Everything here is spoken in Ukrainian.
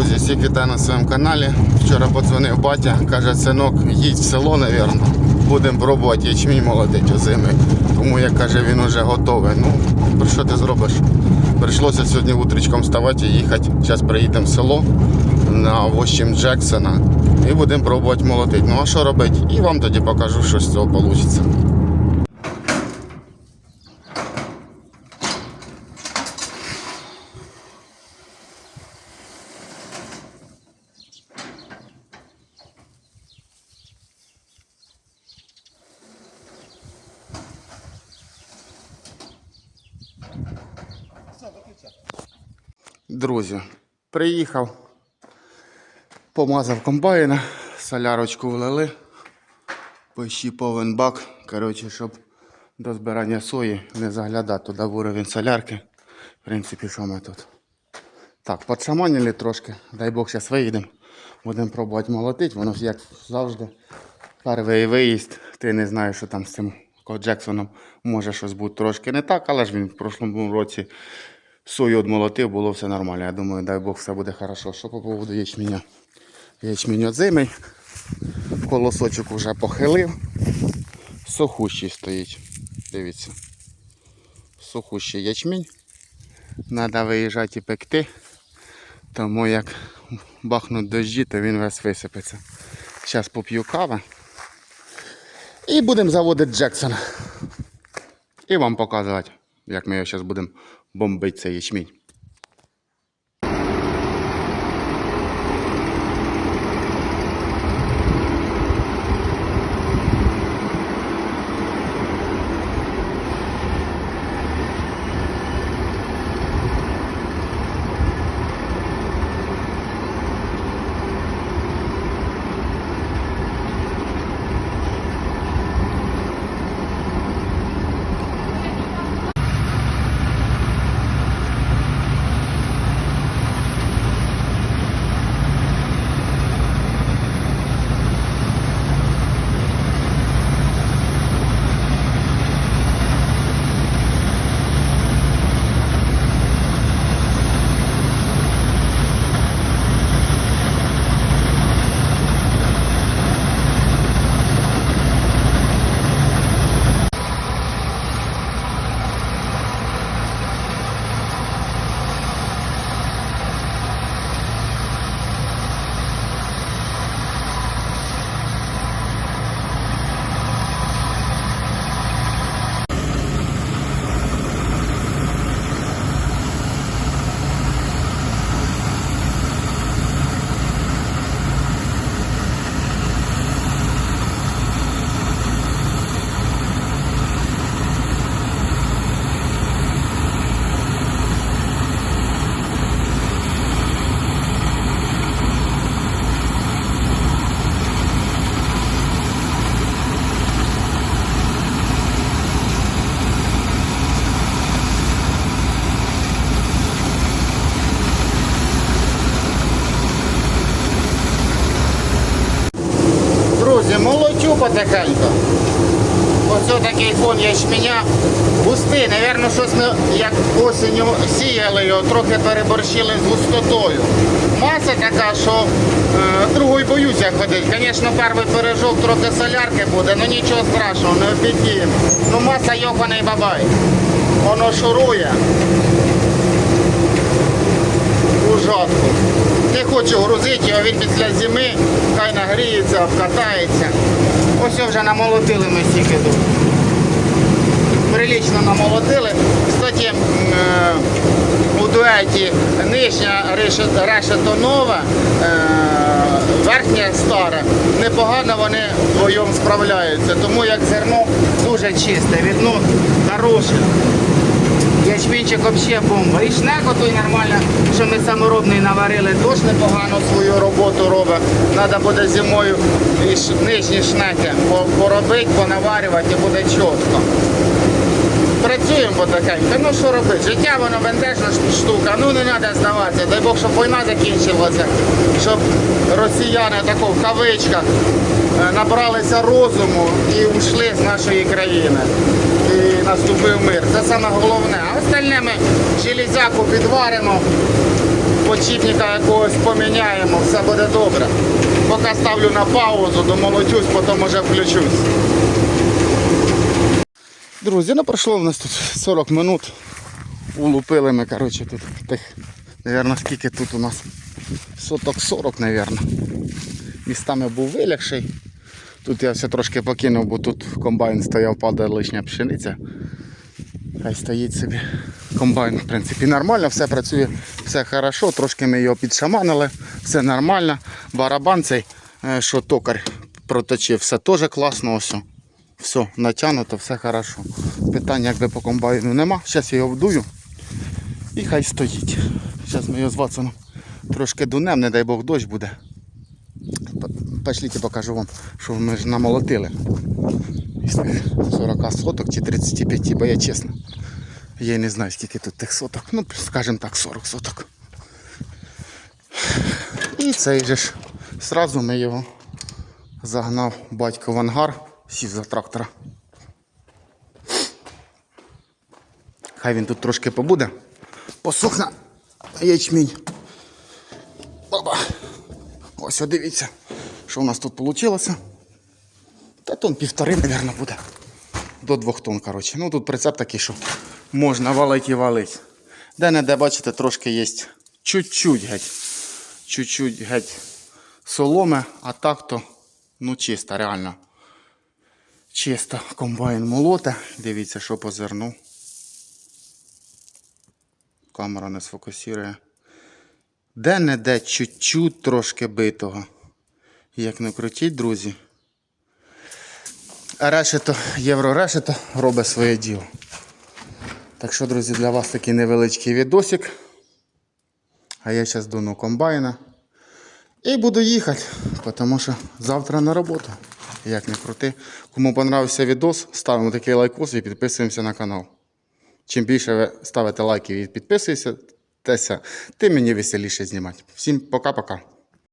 Друзі, всіх вітаю на своєму каналі. Вчора подзвонив батя, каже, синок, їдь в село, напевно. Будемо пробувати ячмінь молотити озими. Тому як каже, він вже готовий. Ну, про що ти зробиш? Прийшлося сьогодні утречком вставати і їхати. Зараз приїдемо в село на 8 Джексона і будемо пробувати молотити. Ну а що робити? І вам тоді покажу, що з цього вийде. Друзі, приїхав, помазав комбайна, солярочку влили, пощіпав бак, коротше, щоб до збирання сої не заглядати туди в уровень солярки. В принципі, що ми тут. Так, подшаманили трошки, дай Бог, зараз виїдемо. Будемо пробувати молотити, воно як завжди. Перший виїзд, ти не знаєш, що там з цим Джексоном може щось бути трошки не так, але ж він в прошлому році сою відмолотив, було все нормально. Я думаю, дай Бог, все буде хорошо. Що по поводу ячменя? Ячмінь озимий. Колосочок вже похилив. Сухущий стоїть. Дивіться. Сухущий ячмінь. Треба виїжджати і пекти. Тому як бахнуть дощі, то він весь висипеться. Зараз поп'ю кави. І будемо заводити Джексона. І вам показувати, як ми його зараз будемо бомбити цей ячмінь. Друзі, молочу потихеньку. Ось такий фон ячменя. Густий, напевно, щось ми як осінню сіяли його, трохи переборщили з густотою. Маса така, що е, другою боюся ходити. Звісно, перший пиріжок трохи солярки буде, але нічого страшного, не обідіємо. Ну маса йоханий бабай. Воно шурує. У жатку. Не хочу грузити його, він після зими, хай нагріється, обкатається. Ось вже намолотили ми стільки тут. Прилічно намолотили. Кстати, е, у дуеті нижня решето, решето нова, е, верхня стара. Непогано вони вдвоєм справляються. Тому як зерно дуже чисте, відно хороше. Ячмінчик взагалі бомба. І шнек отой нормально, що ми саморобний наварили, теж непогано свою роботу робить. Треба буде зимою і нижні шнеки поробити, понаварювати і буде чітко. Працюємо потихеньку. Ну що робити? Життя воно бентежна штука. Ну не треба здаватися. Дай Бог, щоб війна закінчилася, щоб росіяни тако в кавичках е, набралися розуму і ушли з нашої країни. І наступив мир. Це саме головне. А остальне ми железяку підваримо, подшипника якогось поміняємо, все буде добре. Поки ставлю на паузу, домолочусь, потім вже включусь. Друзі, ну пройшло в нас тут 40 минут. Улупили ми, коротше, тут тих, наверное, скільки тут у нас? Соток 40, наверное. Містами був вилягший. Тут я все трошки покинув, бо тут комбайн стояв, падає лишня пшениця. Хай стоїть собі. Комбайн, в принципі, нормально, все працює, все хорошо, трошки ми його підшаманили, все нормально. Барабан цей, е, що токар проточив, все теж класно. Ось. Все, натягнуто, все хорошо. Питань якби по комбайну нема. Зараз я його вдую і хай стоїть. Зараз ми його з Ватсоном трошки дунем, не дай Бог дощ буде. Пошліть, покажу вам, що ми ж намолотили. Із тих 40 соток чи 35, бо я чесно. Я не знаю, скільки тут тих соток. Ну, скажімо так, 40 соток. І цей же ж. Сразу ми його загнав батько в ангар, сів за трактора. Хай він тут трошки побуде. Посохне ячмінь. Баба. Ось, дивіться, що у нас тут вийшло. Та тон півтори, мабуть, буде. До двох тонн, коротше. Ну тут прицеп такий, що можна валити і валити. Де-не-де, бачите, трошки є чуть-чуть геть. Чуть-чуть геть соломи, а так то ну чисто, реально. Чисто комбайн молоте. Дивіться, що по зерну. Камера не сфокусує. Де-не-де чуть-чуть трошки битого. Як не крутіть, друзі. А решето, євро решето робить своє діло. Так що, друзі, для вас такий невеличкий відосик. А я зараз дуну комбайна. І буду їхати, тому що завтра на роботу. Як не крути. Кому понравився відос, ставимо такий лайкос і підписуємося на канал. Чим більше ви ставите лайків і підписуєтеся, тим мені веселіше знімати. Всім пока-пока.